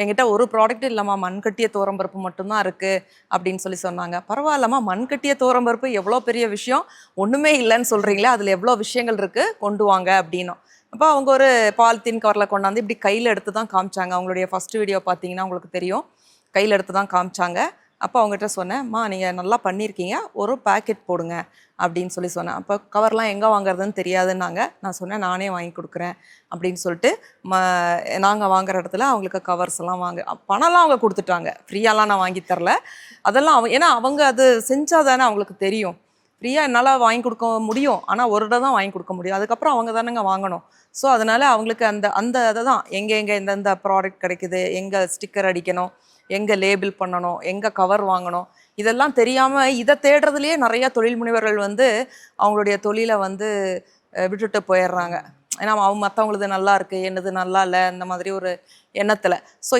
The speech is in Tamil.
எங்கிட்ட ஒரு ப்ராடக்ட் இல்லைம்மா மண்கட்டிய துவரம்பருப்பு மட்டும்தான் இருக்குது அப்படின்னு சொல்லி சொன்னாங்க. பரவாயில்லம்மா மண்கட்டிய துவரம்பருப்பு எவ்வளோ பெரிய விஷயம்? ஒன்றுமே இல்லைன்னு சொல்கிறீங்களே அதில் எவ்வளோ விஷயங்கள் இருக்குது கொண்டு வாங்க அப்படின்னும். அப்போ அவங்க ஒரு பாலித்தீன் கவரில் கொண்டாந்து இப்படி கையில் எடுத்து தான் காமிச்சாங்க. அவங்களுடைய ஃபர்ஸ்ட் வீடியோ பார்த்தீங்கன்னா உங்களுக்கு தெரியும். கையில் எடுத்து தான் காமிச்சாங்க. அப்போ அவங்ககிட்ட சொன்னேன் நீங்கள் நல்லா பண்ணியிருக்கீங்க ஒரு பேக்கெட் போடுங்க அப்படின்னு சொல்லி சொன்னேன். அப்போ கவர்லாம் எங்கே வாங்குறதுன்னு தெரியாதுன்னாங்க. நான் சொன்னேன் நானே வாங்கி கொடுக்குறேன் அப்படின்னு சொல்லிட்டு ம நாங்கள் வாங்குற இடத்துல அவங்களுக்கு கவர்ஸ் எல்லாம் வாங்க பணம்லாம் அவங்க கொடுத்துட்டாங்க. ஃப்ரீயாலாம் நான் வாங்கி தரல. அதெல்லாம் அவங்க ஏன்னா அவங்க அது செஞ்சால் தானே அவங்களுக்கு தெரியும். ஃப்ரீயாக என்னால் வாங்கி கொடுக்க முடியும். ஆனால் ஒரு இடம் தான் வாங்கி கொடுக்க முடியும். அதுக்கப்புறம் அவங்க தானேங்க வாங்கணும். ஸோ அதனால் அவங்களுக்கு அந்த அந்த அதை தான். எங்கே எங்கே எந்தெந்த ப்ராடக்ட் கிடைக்குது? எங்கே ஸ்டிக்கர் அடிக்கணும்? எங்கே லேபிள் பண்ணணும்? எங்கே கவர் வாங்கணும்? இதெல்லாம் தெரியாமல் இதை தேடுறதுலேயே நிறையா தொழில் முனைவர்கள் வந்து அவங்களுடைய தொழிலை வந்து விட்டுட்டு போயிடுறாங்க. ஏன்னா அவங்க மற்றவங்களது நல்லா இருக்குது என்னது நல்லா இல்லை இந்த மாதிரி ஒரு எண்ணத்தில். ஸோ